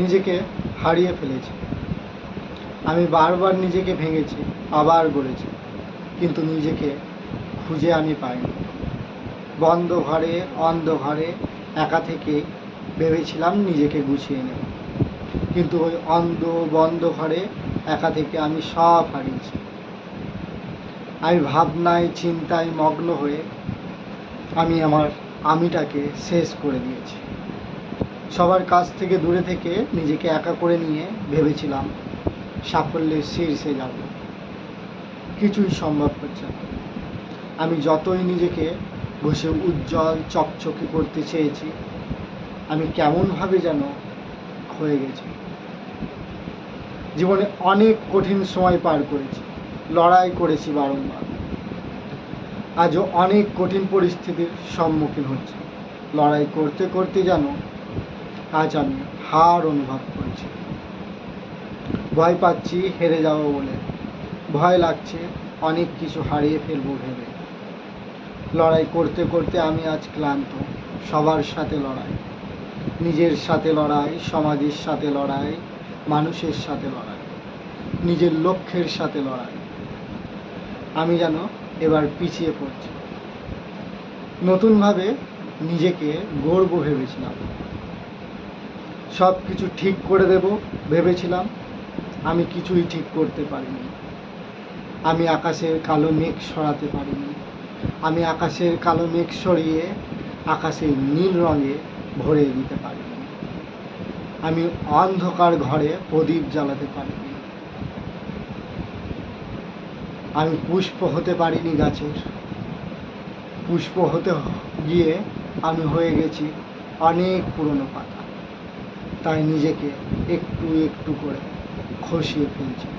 নিজেকে হারিয়ে ফেলেছি। আমি বারবার নিজেকে ভেঙেছি, আবার গড়েছি, কিন্তু নিজেকে খুঁজে আমি পাইনি। বন্ধ ঘরে অন্ধকারে একা থেকে ভেবেছিলাম নিজেকে গুছিয়ে নেব। কিন্তু ওই অন্ধ বন্ধ ঘরে একা থেকে আমি সব হারিয়েছি। আমি ভাবনায়, চিন্তায় মগ্ন হয়ে আমি আমার আমিটাকে শেষ করে দিয়েছি। সবার কাছ থেকে দূরে থেকে নিজেকে একা করে নিয়ে ভেবেছিলাম সাফল্যের শীর্ষে যাব। কিছুই সম্ভব হচ্ছে না। আমি যতই নিজেকে বসে উজ্জ্বল, চকচকে করতে চেয়েছি, আমি কেমনভাবে যেন হয়ে গেছি। জীবনে অনেক কঠিন সময় পার করেছি, লড়াই করেছি বারংবার। আজও অনেক কঠিন পরিস্থিতির সম্মুখীন হচ্ছে। লড়াই করতে করতে যেন আজ আমি হার অনুভব করছি। ভয় পাচ্ছি, হেরে যাব বলে। ভয় লাগছে, অনেক কিছু হারিয়ে ফেলব ভেবে। লড়াই করতে করতে আমি আজ ক্লান্ত, সবার সাথে লড়াই। নিজের সাথে লড়াই, সমাজের সাথে লড়াই, মানুষের সাথে লড়াই, নিজের লক্ষ্যের সাথে লড়াই। আমি যেন এবার পিছিয়ে পড়ছি। নতুনভাবে নিজেকে গর্ব ভেবেছিলাম। সব কিছু ঠিক করে দেব, ভেবেছিলাম আমি কিছুই ঠিক করতে পারিনি। আমি আকাশের কালো মেঘ সরাতে পারিনি। আমি আকাশের কালো মেঘ সরিয়ে আকাশে নীল রঙে ভরে দিতে পারিনি। আমি অন্ধকার ঘরে প্রদীপ জ্বালাতে পারিনি। আমি পুষ্প হতে পারিনি গাছের। পুষ্প হতে গিয়ে আমি হয়ে গেছি অনেক পুরনো পাতা। তাই নিজেকে একটু একটু করে খসিয়ে ফেলছি।